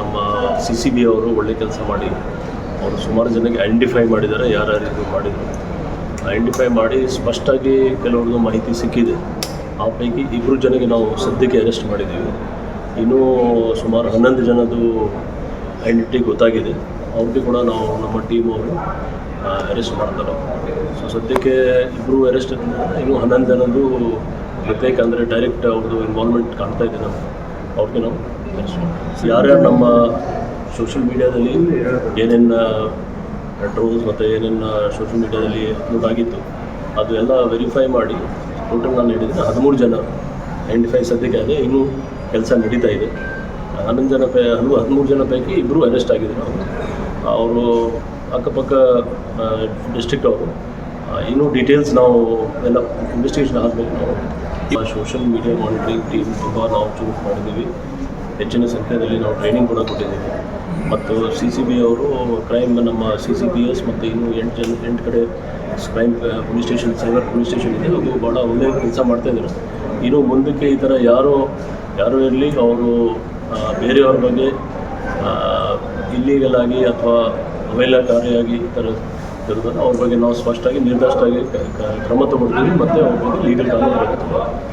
ನಮ್ಮ C C B ಅವರು ಒಳ್ಳೆ ಕೆಲಸ ಮಾಡಿ, ಅವರು ಸುಮಾರು ಜನಕ್ಕೆ ಐಡೆಂಟಿಫೈ ಮಾಡಿದ್ದಾರೆ ಯಾರ್ಯಾರಿಗೂ ಮಾಡಿದರು. ಐಡೆಂಟಿಫೈ ಮಾಡಿ ಸ್ಪಷ್ಟವಾಗಿ ಕೆಲವ್ರದ್ದು ಮಾಹಿತಿ ಸಿಕ್ಕಿದೆ. ಆ ಪೈಕಿ ಇಬ್ಬರು ಜನಕ್ಕೆ ನಾವು ಸದ್ಯಕ್ಕೆ ಅರೆಸ್ಟ್ ಮಾಡಿದ್ದೀವಿ. ಇನ್ನೂ ಸುಮಾರು ಹನ್ನೊಂದು ಜನದ್ದು ಐಡೆಂಟಿಟಿ ಗೊತ್ತಾಗಿದೆ. ಅವ್ರಿಗೆ ಕೂಡ ನಾವು ನಮ್ಮ ಟೀಮ್ ಅವರು ಅರೆಸ್ಟ್ ಮಾಡ್ತಾರೆ. ಸೊ ಸದ್ಯಕ್ಕೆ ಇಬ್ಬರು ಅರೆಸ್ಟ್ ಇನ್ನೂ ಹನ್ನೊಂದು ಜನದ್ದು ಪ್ರತ್ಯೇಕ ಡೈರೆಕ್ಟ್ ಅವ್ರದ್ದು ಇನ್ವಾಲ್ವ್ಮೆಂಟ್ ಕಾಣ್ತಾ ಇದೆ ನಮ್ಗೆ. ಅವ್ರಿಗೆ ನಾವು. ಯಾರ್ಯಾರು ನಮ್ಮ ಸೋಷಿಯಲ್ ಮೀಡಿಯಾದಲ್ಲಿ ಏನೇನು ಟ್ರೋಲ್ಸ್ ಮತ್ತು ಏನೇನು ಸೋಷಿಯಲ್ ಮೀಡಿಯಾದಲ್ಲಿ ಅಪ್ಲೋಡ್ ಆಗಿತ್ತು ಅದು ಎಲ್ಲ ವೆರಿಫೈ ಮಾಡಿ ಟೋಟಲ್ ನಾನು ಹೇಳಿದರೆ ಹದಿಮೂರು ಜನ ಐಡೆಂಟಿಫೈ ಸದ್ಯಕ್ಕೆ ಅದೇ ಇನ್ನೂ ಕೆಲಸ ನಡೀತಾ ಇದೆ. ಹನ್ನೊಂದು ಜನ ಪೈ ಹಲವು ಹದಿಮೂರು ಜನ ಪೈಕಿ ಇಬ್ಬರು ಅರೆಸ್ಟ್ ಆಗಿದ್ರು. ಅವರು ಅಕ್ಕಪಕ್ಕ ಡಿಸ್ಟ್ರಿಕ್ಟ್ ಅವರು. ಇನ್ನೂ ಡೀಟೇಲ್ಸ್ ನಾವು ಎಲ್ಲ ಇನ್ವೆಸ್ಟಿಗೇಷನ್ ಆದಮೇಲೆ ನಾವು ಸೋಷಿಯಲ್ ಮೀಡಿಯಾ ಮಾನಿಟರಿಂಗ್ ಟೀಮ್ ತುಂಬ ನಾವು ಚೂಸ್ ಮಾಡಿದ್ದೀವಿ. ಹೆಚ್ಚಿನ ಸಂಖ್ಯೆಯಲ್ಲಿ ನಾವು ಟ್ರೈನಿಂಗ್ ಕೂಡ ಕೊಟ್ಟಿದ್ದೀವಿ. ಮತ್ತು ಸಿ ಸಿ ಬಿ ಅವರು ಕ್ರೈಮ್ ನಮ್ಮ ಸಿ ಸಿ ಬಿ ಎಸ್ ಮತ್ತು ಇನ್ನೂ ಎಂಟು ಜನ, ಎಂಟು ಕಡೆ crime police station cyber police station ಇದೆ. ಅದು ಭಾಳ ಒಳ್ಳೆಯ ಕೆಲಸ ಮಾಡ್ತಾಯಿದ್ದಾರೆ ಇನ್ನು ಮುಂದಕ್ಕೆ ಈ ಥರ ಯಾರು ಯಾರು ಇರಲಿ, ಅವರು ಬೇರೆಯವ್ರ ಬಗ್ಗೆ ಇಲ್ಲೀಗಲ್ ಆಗಿ ಅಥವಾ ಅವೈಲಕಾರಿಯಾಗಿ ಈ ಥರ ಇರೋದನ್ನು ಅವ್ರ ಬಗ್ಗೆ ನಾವು ಸ್ಪಷ್ಟವಾಗಿ ನಿರ್ದಿಷ್ಟವಾಗಿ ಕ್ರಮ ತಗೊಳ್ತೀವಿ ಮತ್ತು ಅವ್ರ ಬಗ್ಗೆ ಲೀಗಲ್ ಕಾನೂನು